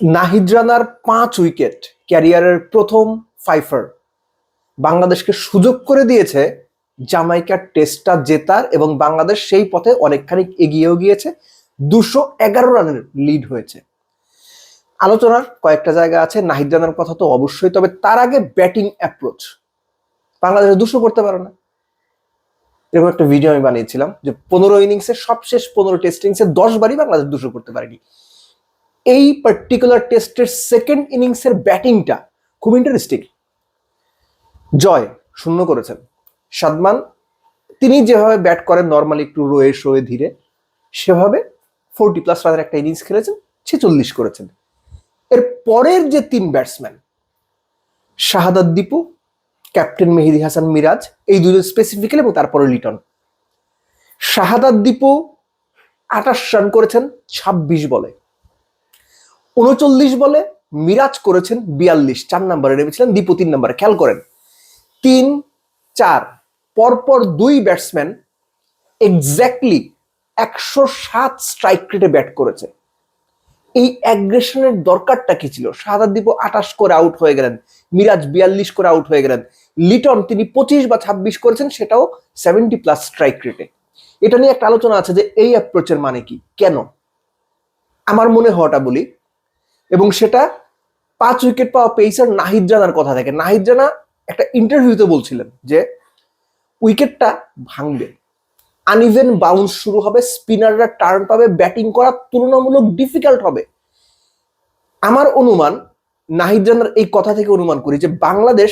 নাহিদ রানার পাঁচ উইকেট ক্যারিয়ারের প্রথম ফাইফার। বাংলাদেশকে সুযোগ করে দিয়েছে জামাইকার টেস্টটা জেতার এবং বাংলাদেশ সেই পথে অনেকখানি এগিয়েও গিয়েছে, দুশো এগারো রানের লিড হয়েছে। আলোচনার কয়েকটা জায়গা আছে, নাহিদ রানার কথা তো অবশ্যই, তবে তার আগে ব্যাটিং অ্যাপ্রোচ বাংলাদেশ দুশো করতে পারে না। এরকম একটা ভিডিও আমি বানিয়েছিলাম যে পনেরো ইনিংসের সবশেষ পনেরো টেস্ট ইনিংসে দশ বারই বাংলাদেশ দুশো করতে পারেনি। এই পার্টিকুলার টেস্টের সেকেন্ড ইনিংসের ব্যাটিংটা খুব ইন্টারেস্টিং জয় শূন্য করেছেন। সাদমান, তিনি যেভাবে ব্যাট করেন নর্মালি একটু রোয়ে শোয়ে ধীরে, সেভাবে ফোরটি প্লাস রানের একটা ইনিংস খেলেছেন, ছেচল্লিশ করেছেন। এর পরের যে তিন ব্যাটসম্যান শাহাদাত দীপু ক্যাপ্টেন মেহেদি হাসান মিরাজ, এই দুজন স্পেসিফিক্যালি এবং তারপরে লিটন। শাহাদাত দীপু আঠাশ রান করেছেন, ছাব্বিশ বলে। উনচল্লিশ বলে মিরাজ করেছেন বিয়াল্লিশ, চার নম্বরে নেমেছিলেন দীপু তিন নম্বরে, খেয়াল করেন। তিন, চার, পরপর দুই ব্যাটসম্যান এক্স্যাক্টলি একশো সাত স্ট্রাইক রেটে ব্যাট করেছে। এই অ্যাগ্রেশনের দরকারটা কি ছিল? শাহাদাত দীপ আঠাশ করে আউট হয়ে গেলেন, মিরাজ বিয়াল্লিশ করে আউট হয়ে গেলেন, লিটন তিনি পঁচিশ বা ছাব্বিশ করেছেন, সেটাও সেভেন্টি প্লাস স্ট্রাইক রেটে এটা নিয়ে একটা আলোচনা আছে যে এই অ্যাপ্রোচের মানে কি? কেন? আমার মনে হওয়াটা বলি এবং সেটা পাঁচ উইকেট পাওয়া পেসার নাহিদ জানার কথা থেকে। নাহিদ জানা একটা ইন্টারভিউতে বলছিলেন যে, উইকেটটা ভাঙবে। আনইভেন বাউন্স শুরু হবে স্পিনাররা টার্ন পাবে ব্যাটিং করা তুলনামূলক ডিফিকাল্ট হবে। আমার অনুমান, নাহিদ জানার এই কথা থেকে অনুমান করি যে, বাংলাদেশ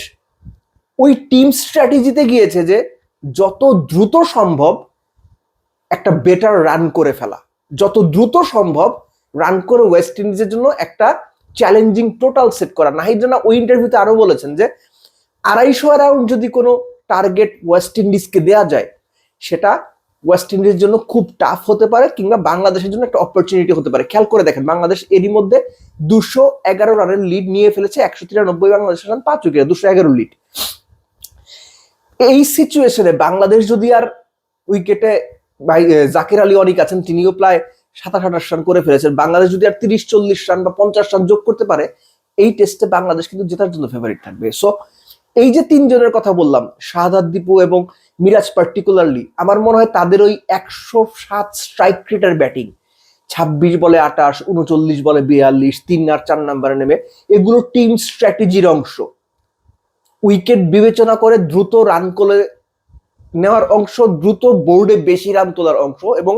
ওই টিম স্ট্র্যাটেজিতে গিয়েছে যে, যত দ্রুত সম্ভব একটা বেটার রান করে ফেলা। যত দ্রুত সম্ভব রান করে ওয়েস্ট ইন্ডিজের জন্য একটা চ্যালেঞ্জিং টোটাল সেট করা। নাহিদ জানা ওই ইন্টারভিউতে আরও বলেছেন যে, আড়াইশো অ্যারাউন্ড যদি কোনো টার্গেট ওয়েস্ট ইন্ডিজকে দেওয়া যায়, সেটা ওয়েস্ট ইন্ডিজের জন্য খুব টাফ হতে পারে কিংবা বাংলাদেশের জন্য একটা অপরচুনিটি হতে পারে। খেয়াল করে দেখেন, বাংলাদেশ এরই মধ্যে দুশো এগারো রানের লিড নিয়ে ফেলেছে, একশো তিরানব্বই বাংলাদেশের রান পাঁচ উইকেটে দুশো এগারো লিড এই সিচুয়েশনে বাংলাদেশ যদি আর উইকেটে জাকির আলী অনেক আছেন, তিনিও প্রায় সাতাশ, আঠাশ রান করে ফেলেছেন। বাংলাদেশ যদি আর তিরিশ, চল্লিশ রান বা পঞ্চাশ রান যোগ করতে পারে, এই টেস্টে বাংলাদেশ কিন্তু জেতার জন্য ফেভারিট থাকবে। সো এই যে তিনজনের কথা বললাম, শাহাদাত দীপু এবং মিরাজ পার্টিকুলারলি আমার মনে হয় তাদের ওই একশো সাত স্ট্রাইক রেটের ব্যাটিং ছাব্বিশ বলে আটাশ উনচল্লিশ বলে বিয়াল্লিশ, তিন আর চার নাম্বারে নেমে, এগুলো টিম স্ট্র্যাটেজির অংশ। উইকেট বিবেচনা করে দ্রুত রান করে নেওয়ার অংশ, দ্রুত বোর্ডে বেশি রান তোলার অংশ এবং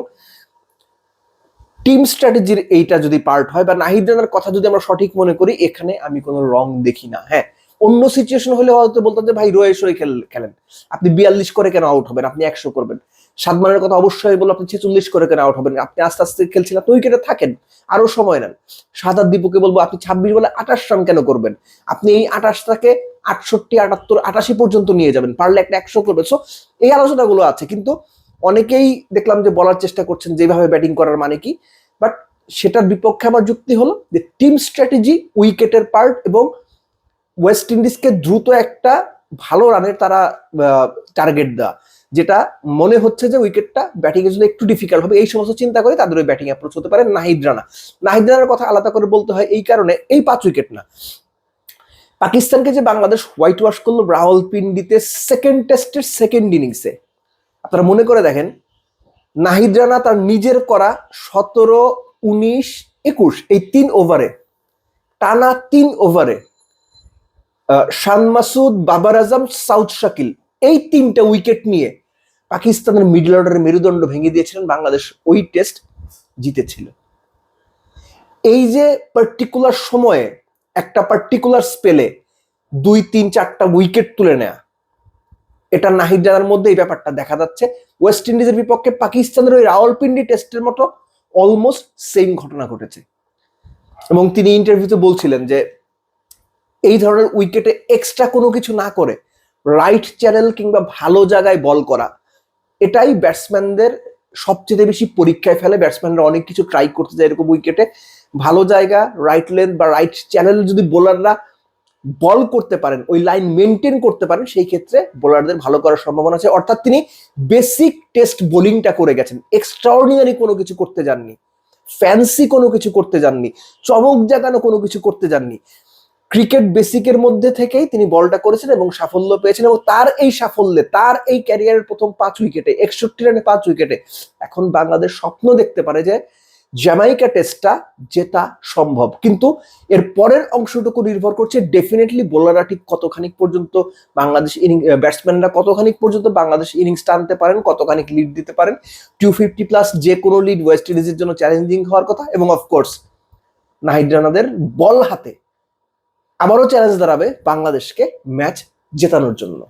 টিম স্ট্র্যাটেজির এইটা যদি পার্ট হয় বা নাহিদ রানার কথা যদি আমরা সঠিক মনে করি, এখানে আমি কোনো রং দেখি না। হ্যাঁ অন্য সিচুয়েশন হলে হয়তো বলতাম যে, ভাই রোয়ে শোয়ে খেলেন। আপনি বিয়াল্লিশ করে কেন আউট হবেন? আপনি একশো করবেন। সাদমানের কথা অবশ্যই বলব, আপনি ছেচল্লিশ করে কেন আউট হবেন? আপনি আস্তে আস্তে খেলছেন, আপনি উইকেটে থাকেন, আরও সময় নেন। সাদার দীপুকে বলব, আপনি ছাব্বিশ বলে আঠাশ রান কেন করবেন? আপনি এই আঠাশটাকে আটষট্টি, আটাত্তর, আটাশি পর্যন্ত নিয়ে যাবেন। পারলে একটা একশো করবেন। সো এই আলোচনাগুলো আছে। কিন্তু অনেকেই দেখলাম যে বলার চেষ্টা করছেন যেভাবে ব্যাটিং করার মানে কি বাট সেটার বিপক্ষে আমার যুক্তি হলো যে টিম স্ট্র্যাটেজি উইকেটের পার্ট এবং ওয়েস্ট ইন্ডিজকে দ্রুত একটা ভালো রানের তারা টার্গেট দেওয়া, যেটা মনে হচ্ছে যে উইকেটটা ব্যাটিং এর জন্য একটু ডিফিকাল্ট হবে। এই সমস্ত চিন্তা করে তাদের ওই ব্যাটিং অ্যাপ্রোচ হতে পারে নাহিদ রানা। নাহিদ রানার কথা আলাদা করে বলতে হয় এই কারণে এই পাঁচ উইকেট না। পাকিস্তানকে যে বাংলাদেশ হোয়াইট ওয়াশ করল রাহুল পিন্ডিতে সেকেন্ড টেস্টের সেকেন্ড ইনিংসে আপনারা মনে করে দেখেন, নাহিদ রানা তার নিজের করা সতেরো, উনিশ, একুশ, এই তিন ওভারে, টানা তিন ওভারে শান মাসুদ, বাবার আজম, সাউথ শাকিল, এই তিনটা উইকেট নিয়ে পাকিস্তানের মিডল অর্ডারের মেরুদণ্ড ভেঙে দিয়েছিলেন বাংলাদেশ ওই টেস্ট জিতেছিল। এই যে পার্টিকুলার সময়ে, একটা পার্টিকুলার স্পেলে দুই, তিন, চারটা উইকেট তুলে নেয়া এটা নাহিদ রানার মধ্যে এই ব্যাপারটা দেখা যাচ্ছে। ওয়েস্ট ইন্ডিজের বিপক্ষে পাকিস্তানের ওই রাওয়ালপিন্ডি টেস্টের মতো অলমোস্ট সেম ঘটনা ঘটেছে। এবং তিনি ইন্টারভিউতে বলছিলেন যে, এই ধরনের উইকেটে এক্সট্রা কোনো কিছু না করে রাইট চ্যানেল কিংবা ভালো জায়গায় বল করা, এটাই ব্যাটসম্যানদের সবচেয়ে বেশি পরীক্ষায় ফেলে। ব্যাটসম্যানরা অনেক কিছু ট্রাই করতে যায় এরকম উইকেটে ভালো জায়গা রাইট লেন্থ বা রাইট চ্যানেল যদি বোলাররা বল করতে পারেন, ওই লাইন মেনটেন করতে পারেন, সেই ক্ষেত্রে বোলারদের ভালো করার সম্ভাবনা আছে। অর্থাৎ তিনি বেসিক টেস্ট বোলিংটা করে গেছেন। এক্সট্রাঅর্ডিনারি কোনো কিছু করতে যাননি। ফ্যান্সি কোনো কিছু করতে যাননি। চমক জাগানো কোনো কিছু করতে যাননি। ক্রিকেট বেসিকের মধ্যে থেকেই তিনি বলটা করেছেন এবং সাফল্য পেয়েছেন এবং তার এই সাফল্যে, তার এই ক্যারিয়ারের প্রথম পাঁচ উইকেটে একষট্টি রানে পাঁচ উইকেটে এখন বাংলাদেশ স্বপ্ন দেখতে পারে যে জ্যামাইকা টেস্টটা জেতা সম্ভব। কিন্তু এর পরের অংশটুকু নির্ভর করছে ডেফিনেটলি বোলাররা ঠিক কতখানি পর্যন্ত বাংলাদেশ ইনিং ব্যাটসম্যানরা কতখানি পর্যন্ত বাংলাদেশ ইনিংস টানতে পারেন কতখানি লিড দিতে পারেন। টু ফিফটি প্লাস যে কোনো লিড ওয়েস্ট ইন্ডিজের জন্য চ্যালেঞ্জিং হওয়ার কথা এবং অফকোর্স নাহিদ রানাদের বল হাতে আবারও চ্যালেঞ্জ দাঁড়াবে বাংলাদেশকে ম্যাচ জেতানোর জন্য।